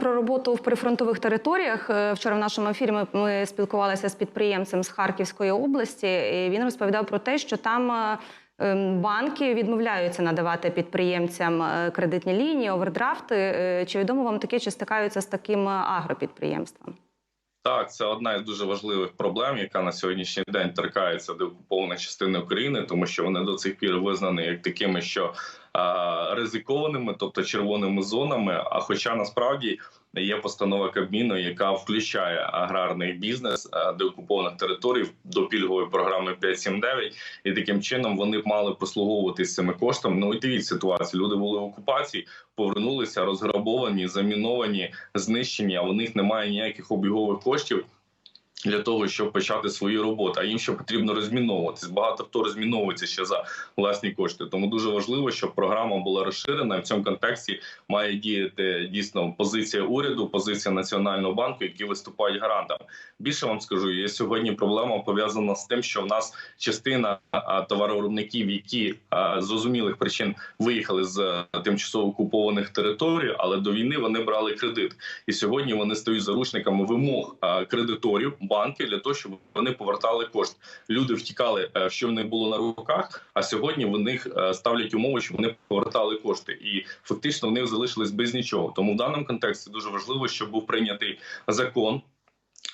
Про роботу в прифронтових територіях Е, вчора в нашому ефірі ми, ми спілкувалися з підприємцем з Харківської області. і Він розповідав про те, що там е, ем, банки відмовляються надавати підприємцям е, кредитні лінії, овердрафти. Чи відомо вам таке, чи стикаються з таким агропідприємством? Так, це одна із дуже важливих проблем, яка на сьогоднішній день торкається до окупованих частин України, тому що вони до цих пір визнані як такими, що ризикованими, тобто червоними зонами. А хоча насправді є постанова Кабміну, яка включає аграрний бізнес а, деокупованих територій до пільгової програми 5.7.9, і таким чином вони б мали послуговуватися цими коштами. Ну і дивіться ситуацію. Люди були в окупації, повернулися розграбовані, заміновані, знищені. А у них немає ніяких обігових коштів. Для того щоб почати свою роботу, а їм ще потрібно розміновуватись. Багато хто розміновується ще за власні кошти. Тому дуже важливо, щоб програма була розширена. В цьому контексті має діяти дійсно позиція уряду, позиція національного банку, які виступають гарантами. Більше вам скажу, є сьогодні проблема пов'язана з тим, що в нас частина товаровиробників, які з зрозумілих причин виїхали з тимчасово окупованих територій, але до війни вони брали кредит, і сьогодні вони стають заручниками вимог кредиторів банки для того, щоб вони повертали кошти. Люди втікали, е, що в них було на руках. А сьогодні в них е, ставлять умови, щоб вони повертали кошти, і фактично в них залишились без нічого. Тому в даному контексті дуже важливо, щоб був прийнятий закон.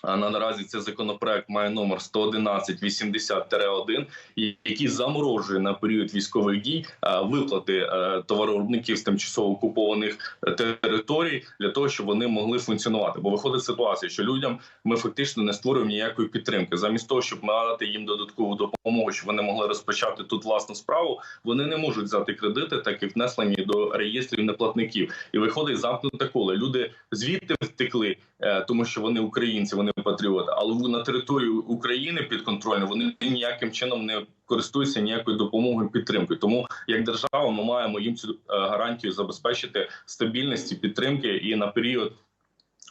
А на наразі цей законопроект має номер 111-80-1, і- який заморожує на період військових дій виплати е, товаровиробників з тимчасово окупованих е, територій для того, щоб вони могли функціонувати. Бо виходить ситуація, що людям ми фактично не створюємо ніякої підтримки. Замість того, щоб надати їм додаткову допомогу, щоб вони могли розпочати тут власну справу, вони не можуть взяти кредити, так як внесені до реєстрів неплатників. І виходить замкнуте коло. Люди звідти втекли, е, тому що вони українці, вони патріоти, але на територію України підконтрольно вони ніяким чином не користуються ніякою допомогою підтримкою. Тому як держава, ми маємо їм цю е, гарантію забезпечити стабільності, підтримки і на період.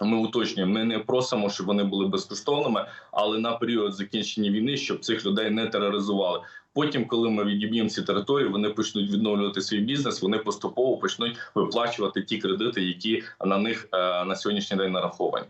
Ми уточнюємо, ми не просимо, щоб вони були безкоштовними, але на період закінчення війни, щоб цих людей не тероризували. Потім, коли ми відіб'ємо ці території, вони почнуть відновлювати свій бізнес. Вони поступово почнуть виплачувати ті кредити, які на них е, на сьогоднішній день нараховані.